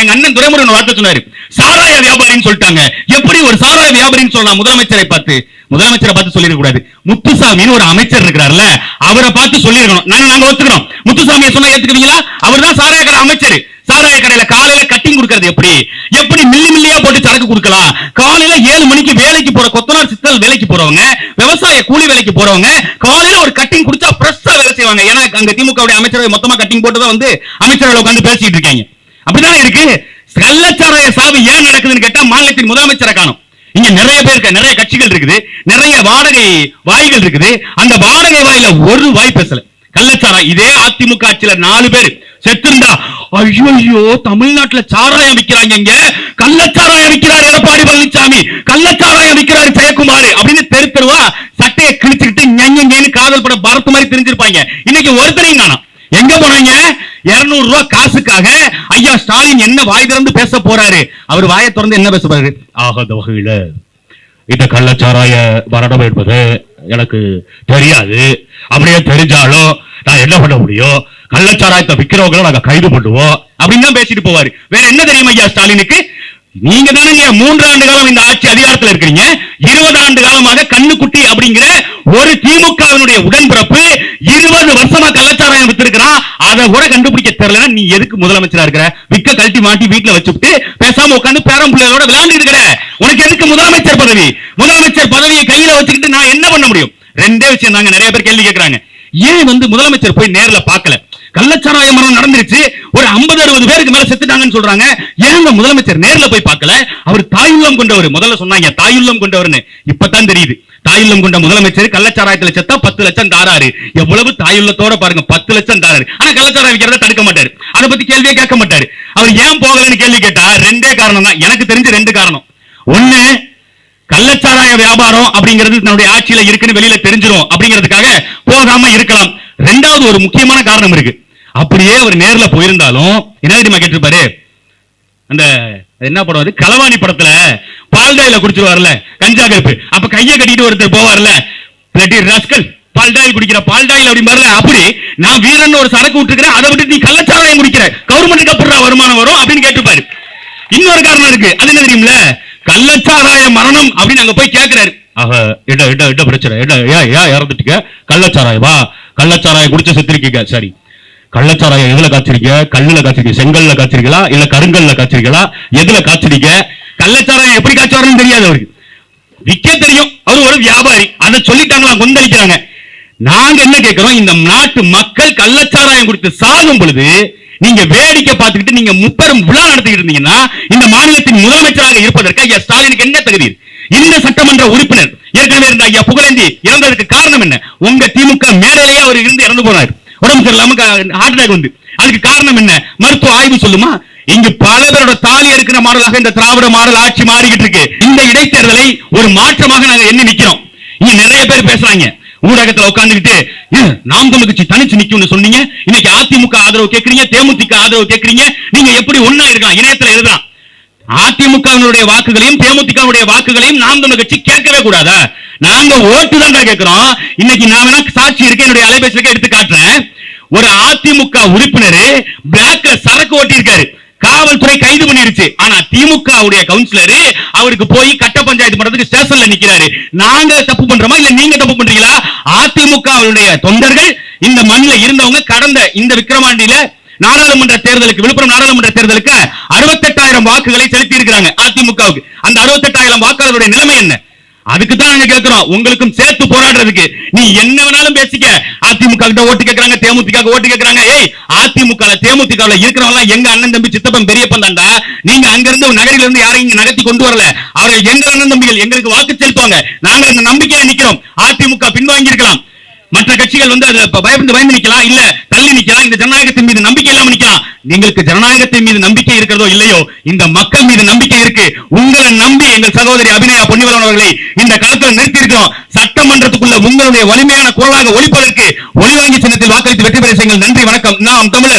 எங்க அண்ணன் துரைமுருகன் வார்த்தை சொன்னாரு. சாராய வியாபாரின்னு சொல்லிட்டாங்க. எப்படி ஒரு சாராய வியாபாரின்னு சொல்லலாம் முதலமைச்சரை பார்த்து. முதலமைச்சரை பார்த்து சொல்லிருக்க கூடாது முத்துசாமின்னு ஒரு அமைச்சர் இருக்கிறார்ல அவரை பார்த்து சொல்லிருக்கணும் நாங்க நாங்க ஒத்துக்கிறோம். முத்துசாமியை சொன்னா ஏத்துக்குவீங்களா அவர் தான் சாராய கடை அமைச்சர். சாராய கடையில காலையில கட்டிங் கொடுக்கறது எப்படி? எப்படி மில்லி மில்லியா போட்டு சரக்கு கொடுக்கலாம்? காலையில ஏழு மணிக்கு வேலைக்கு போற கொத்தனார் சித்தல் வேலைக்கு போறவங்க விவசாய கூலி வேலைக்கு போறவங்க காலையில ஒரு கட்டிங் குடிச்சா ஃப்ரெஷ்ஷா வேலை செய்வாங்க. ஏன்னா அங்க திமுக அமைச்சரவை மொத்தமா கட்டிங் போட்டு தான் வந்து அமைச்சரவை உட்காந்து பேசிட்டு இருக்காங்க. அப்படிதானே இருக்கு? கள்ளச்சாராய சாவு ஏன் நடக்குதுன்னு கேட்டா மாநிலத்தின் முதலமைச்சரை காணும். இங்க நிறைய பேர் இருக்க நிறைய கட்சிகள் இருக்குது நிறைய வாடகை வாய்கள் இருக்குது. அந்த வாடகை வாயில ஒரு வாய் பேசல. கள்ளச்சாராய் இதே அதிமுக ஆட்சியில நாலு பேர். செத்திருந்தா ஐயோ தமிழ்நாட்டுல சாராயம் விக்கிறாங்க இங்க. கள்ளச்சாராயம் விற்கிறார் எடப்பாடி பழனிசாமி. கள்ளச்சாராயம் விக்கிறாரு ஜெயக்குமார் அப்படின்னு தெரு தெருவா சட்டையை கிழிச்சுக்கிட்டு ஞங்கன்னு காதல் பட பரத்து மாதிரி தெரிஞ்சிருப்பாங்க இன்னைக்கு ஒருத்தரையும் காணும். எங்க போனாங்க? இருநூறு ரூபாய் காசுக்காக ஐயா ஸ்டாலின் என்ன வாய் திறந்து பேச போறாரு? அவர் வாயை திறந்து என்ன பேச போறாரு? ஆகாத வகையில. இந்த கள்ளச்சாராய மரணம் என்பது எனக்கு தெரியாது. அப்படியே தெரிஞ்சாலும் நான் என்ன பண்ண முடியும்? கள்ளச்சாராயத்தை விக்கிறவங்களை நாங்க கைது பண்ணுவோம். அப்படின்னு தான் பேசிட்டு போவாரு. வேற என்ன தெரியும் ஐயா ஸ்டாலினுக்கு? நீங்க தானங்க மூன்று ஆண்டு காலம் இந்த ஆட்சி அதிகாரத்தில் இருக்கிறீங்க. இருபது ஆண்டு காலமாக கண்ணுக்குட்டி அப்படிங்கிற ஒரு திமுகவினுடைய உடன்பிறப்பு இருபது வருஷமா கள்ளச்சாராயம் அதை கூட கண்டுபிடிக்க தெரியலன்னா நீ எதுக்கு முதலமைச்சரா இருக்கிற? விக்க கழட்டி மாட்டி வீட்டுல வச்சுட்டு பேசாம உட்காந்து பேரம் பிள்ளைகளோட விளையாண்டு இருக்கிற. உனக்கு எதுக்கு முதலமைச்சர் பதவி? முதலமைச்சர் பதவியை கையில வச்சுக்கிட்டு நான் என்ன பண்ண முடியும்? ரெண்டே விஷயம் தாங்க நிறைய பேர் கேள்வி கேட்கறாங்க. ஏன் வந்து முதலமைச்சர் போய் நேர்ல பாக்கல கள்ளச்சாராய மரணம் நடந்துருச்சு. ஒரு 50 அறுபது பேருக்கு மேல செத்துட்டாங்கன்னு சொல்றாங்க. ஏன் முதலமைச்சர் நேர்ல போய் பார்க்கல? அவர் தாயுள்ளம் கொண்டவர். முதல்ல சொன்னாங்க தாயுள்ளம் கொண்டவர்னு. இப்பதான் தெரியுது. தாயுள்ளம் கொண்ட முதலமைச்சர் கள்ளச்சாராயத்துல செத்தா பத்து லட்சம் தாராரு. எவ்வளவு தாயுள்ளத்தோட பாருங்க பத்து லட்சம் தாராரு. ஆனா கள்ளச்சாராயம் வைக்கிறத தடுக்க மாட்டாரு. அதை பத்தி கேள்வியே கேட்க மாட்டாரு. அவர் ஏன் போகலன்னு கேள்வி கேட்டா ரெண்டே காரணம் தான். எனக்கு தெரிஞ்ச ரெண்டு காரணம். ஒண்ணு கள்ளச்சாராய வியாபாரம் அப்படிங்கிறது தன்னுடைய ஆட்சியில இருக்குன்னு வெளியில தெரிஞ்சிடும் அப்படிங்கிறதுக்காக போகாம இருக்கலாம். ரெண்டாவது ஒரு முக்கியமான காரணம் இருக்கு. அப்படியே அவர் நேர்ல போயிருந்தாலும் என்ன தெரியுமா கேட்டிருப்பாரு? அந்த என்ன படம் அது? களவாணி படத்துல பால்டாயில குடிச்சிருவார்ல கஞ்சா கருப்பு. அப்ப கையை கட்டிட்டு ஒருத்தர் போவார்ல ரஸ்கல் பால்டாயில் குடிக்கிற பால்டாயில் அப்படிம்பாருல அப்படி நான் வீரன் ஒரு சரக்கு விட்டுருக்கிறேன் அதை விட்டு நீ கள்ளச்சாராயம் குடிக்கிற. கவர்மெண்ட்டுக்கு அப்புறம் வருமானம் வரும் அப்படின்னு கேட்டுப்பாரு இன்னொரு காரணம் இருக்கு. அது என்ன தெரியுமில்ல கள்ளச்சாராய மரணம் அப்படின்னு அங்க போய் கேட்கிறாரு ஆஹா இட இட இட பிரச்சனை. இட ஏன் ஏன் கள்ளச்சாராய கள்ளச்சாராயமா கள்ளச்சாராயம் குடிச்சு செத்துருக்கீங்க. சரி. கள்ளச்சாராயம் எதுல காய்ச்சிருக்கீங்க? கல்லுல காய்ச்சிருக்கீங்க செங்கல்ல காய்ச்சிருக்கலாம் இல்ல கருங்கல்ல காய்ச்சிருக்கலாம் எதுல காய்ச்சிருக்க கள்ளச்சாராயம் எப்படி காய்ச்சுவாருன்னு தெரியாது அவருக்கு. விற்க தெரியும். அவர் ஒரு வியாபாரி. அதை சொல்லிட்டாங்களா? கொந்தளிக்கிறாங்க. நாங்க என்ன கேட்கிறோம் இந்த நாட்டு மக்கள் கள்ளச்சாராயம் கொடுத்து சாகும் பொழுது நீங்க வேடிக்கை பார்த்துக்கிட்டு நீங்க முப்பெரும் விழா நடத்திக்கிட்டு இருந்தீங்கன்னா இந்த மாநிலத்தின் முதலமைச்சராக இருப்பதற்கு ஐயா ஸ்டாலினுக்கு என்ன தகுதி? இந்த சட்டமன்ற உறுப்பினர். ஏற்கனவே இருந்த ஐயா புகழேந்தி இறந்ததுக்கு காரணம் என்ன? உங்க திமுக மேடையிலேயே அவர் இருந்து இறந்து போனார். உடம்பு சரியில்லாம ஹார்ட் அட்டாக் வந்து. அதுக்கு காரணம் என்ன? மருத்துவ ஆய்வு சொல்லுமா? இங்கு பல பேரோட தாலி இருக்கிற மாடலாக இந்த திராவிட மாடல் ஆட்சி மாறிக்கிட்டு இருக்கு. இந்த இடைத்தேர்தலை ஒரு மாற்றமாக நாங்க எண்ணி நிக்கிறோம். இங்க நிறைய பேர் பேசுறாங்க. ஊடகத்துல உட்காந்துக்கிட்டு நாம் தமிழ் கட்சி தனிச்சு நிக்கும்னு சொன்னீங்க. இன்னைக்கு அதிமுக ஆதரவு கேக்குறீங்க தேமுதிக ஆதரவு கேக்குறீங்க நீங்க எப்படி ஒன்னா இருக்கலாம்? இணையத்துல எழுதலாம் அதிமுகவினுடைய வாக்குகளையும் தேமுதிகவுடைய வாக்குகளையும் நாம் தமிழ் கட்சி கேட்கவே கூடாதா? நாங்க ஓட்டு தான் கேட்கிறோம். இன்னைக்கு நான் வேணா சாட்சி இருக்கேன் என்னுடைய அலைபேசியில எடுத்து காட்டுறேன். ஒரு அதிமுக உறுப்பினர் பிளாக்ல சரக்கு ஓட்டியிருக்காரு. காவல்துறை கைது பண்ணிருச்சு. ஆனா திமுக உடைய கவுன்சிலர் அவருக்கு போய் கட்ட பஞ்சாயத்து பண்றதுக்கு ஸ்டேஷன்ல நிக்கிறாரு. நாங்க தப்பு பண்றோமா? இல்ல நீங்க தப்பு பண்றீங்களா? அதிமுக தொண்டர்கள் இந்த மண்ணில இருந்தவங்க கடந்த இந்த விக்கிரமாண்டியில நாடாளுமன்ற தேர்தலுக்கு விழுப்புரம் நாடாளுமன்ற தேர்தலுக்கு அறுபத்தெட்டாயிரம் வாக்குகளை செலுத்தி இருக்கிறாங்க அதிமுகவுக்கு. அந்த அறுபத்தெட்டாயிரம் வாக்காளருடைய நிலைமை என்ன? அதுக்கு தான் நாங்க கேட்கிறோம். உங்களுக்கும் சேர்த்து போராடுறதுக்கு. நீ என்ன வேணாலும் பேசிக்க. அதிமுக கிட்ட ஓட்டு கேட்கறாங்க தேமுதிக ஓட்டு கேக்குறாங்க. ஏய் அதிமுக தேமுதிக இருக்கிறவங்க எங்க அண்ணன் தம்பி சித்தப்பன் பெரியப்பன் தான்டா நீங்க அங்க இருந்து நகரில இருந்து யாரையும் இங்க நகர்த்தி கொண்டு வரல. அவர்கள் எங்க அண்ணன் தம்பிகள் எங்களுக்கு வாக்கு செலுத்துவாங்க. நாங்க அந்த நம்பிக்கையில நிக்கிறோம். அதிமுக பின்வாங்கி இருக்கலாம் மற்ற கட்சிகள் வந்து அது பயந்து பயந்து நிக்கலாம். இல்ல தள்ளி நிக்கலாம். இந்த ஜனநாயகத்தின் மீது எங்களுக்கு ஜனநாயகத்தின் மீது நம்பிக்கை இருக்கிறதோ இல்லையோ இந்த மக்கள் மீது நம்பிக்கை இருக்கு. உங்களை நம்பி எங்கள் சகோதரி அபிநயா பொன்னிவரன் அவர்களை இந்த களத்தில் நிறுத்தி சட்டமன்றத்துக்குள்ள உங்களுடைய வலிமையான குரலாக ஒழிப்பதற்கு ஒளிவாங்கி சின்னத்தில் வாக்களித்து வெற்றி பெற செய்யுங்கள். நன்றி வணக்கம். நாம் தமிழர்